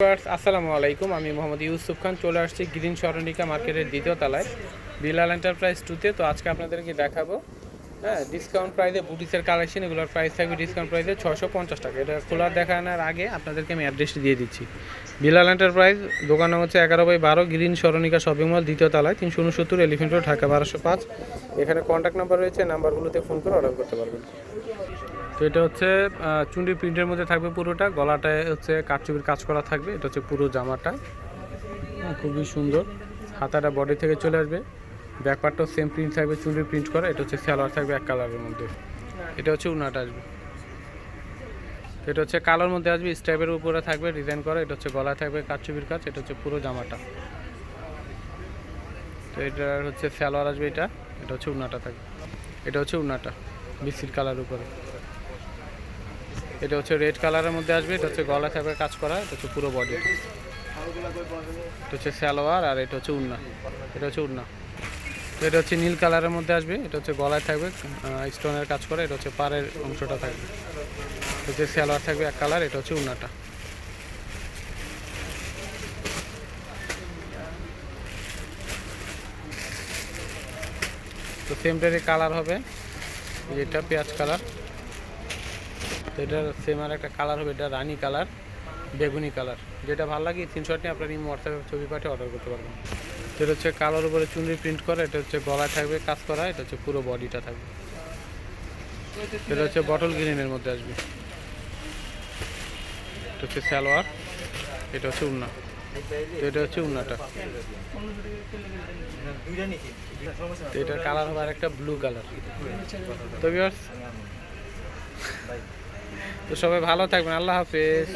আসসালামু আলাইকুম। আমি মোহাম্মদ ইউসুফ খান, চলে আসছি গ্রিন সরণিকা মার্কেটের দ্বিতীয় তলায়। বিলাল এন্টারপ্রাইজ টুতে তো আজকে আপনাদেরকে দেখাবো হ্যাঁ ডিসকাউন্ট প্রাইসে বুটিসের কালেকশন এগুলোর প্রাইস থাকবে ডিসকাউন্ট প্রাইসে ছশো পঞ্চাশ টাকা। এটা খোলা দেখানোর আগে আপনাদেরকে আমি অ্যাড্রেসটি দিয়ে দিচ্ছি। বিলাল এন্টারপ্রাইজ দোকান হচ্ছে এগারো বাই বারো গ্রিন স্মরণিকা শপিং মল দ্বিতীয় তলায় তিনশো উনসত্তর এলিফেন্ট রোড ঢাকা বারোশো পাঁচ। এখানে কন্ট্যাক্ট নাম্বার রয়েছে নাম্বারগুলোতে ফোন করে অর্ডার করতে পারবেন। তো এটা হচ্ছে চুন্ডি প্রিন্টের মধ্যে থাকবে পুরোটা গলাটায় হচ্ছে কাঠচুপির কাজ করা থাকবে এটা হচ্ছে পুরো জামাটা। হ্যাঁ, খুবই সুন্দর। হাতাটা বডি থেকে চলে আসবে। ব্যাকপারটাও সেম প্রিন্ট থাকবে চুন্ডির প্রিন্ট করা এটা হচ্ছে সালোয়ার থাকবে এক কালারের মধ্যে এটা হচ্ছে উনাটা আসবে এটা হচ্ছে কালোর মধ্যে আসবে স্ট্রাইপের উপরে থাকবে ডিজাইন করা এটা হচ্ছে গলায় থাকবে কাঠচুপির কাজ এটা হচ্ছে পুরো জামাটা তো এটার হচ্ছে সালোয়ার আসবে এটা এটা হচ্ছে উনাটা থাকবে এটা হচ্ছে উনাটা বিসির কালার উপরে এটা হচ্ছে রেড কালারের মধ্যে আসবে এটা হচ্ছে গলা থাকবে কাজ করা এটা হচ্ছে পুরো বডি এটা হচ্ছে সালোয়ার আর এটা হচ্ছে উন্না এটা হচ্ছে উন্না তো এটা হচ্ছে নীল কালারের মধ্যে আসবে, এটা হচ্ছে গলায় থাকবে স্টোনের কাজ করে, এটা হচ্ছে পাড়ের অংশটা থাকবে। হচ্ছে সালোয়ার থাকবে এক কালার, এটা হচ্ছে উন্নাটা। তো সেমটারই কালার হবে এটা পেঁয়াজ কালার তো এটার সেম আর একটা কালার হবে, এটা রানি কালার বেগুনি কালার। যেটা ভালো লাগে তিনশোটি আপনার এই হোয়াটসঅ্যাপে ছবি পাঠিয়ে অর্ডার করতে পারবেন। এটা হচ্ছে কালোর উপরে চুনরি প্রিন্ট করা, এটা হচ্ছে গলায় থাকবে কাজ করা, এটা হচ্ছে পুরো বডিটা থাকবে। এটা হচ্ছে বটল গ্রিনের মধ্যে আসবে। এটা হচ্ছে সালোয়ার, এটা হচ্ছে উন্না। এটা হচ্ছে উন্নাটা। এটার কালার হবে একটা ব্লু কালার তো তো সবাই ভালো থাকবেন, আল্লাহ হাফেজ।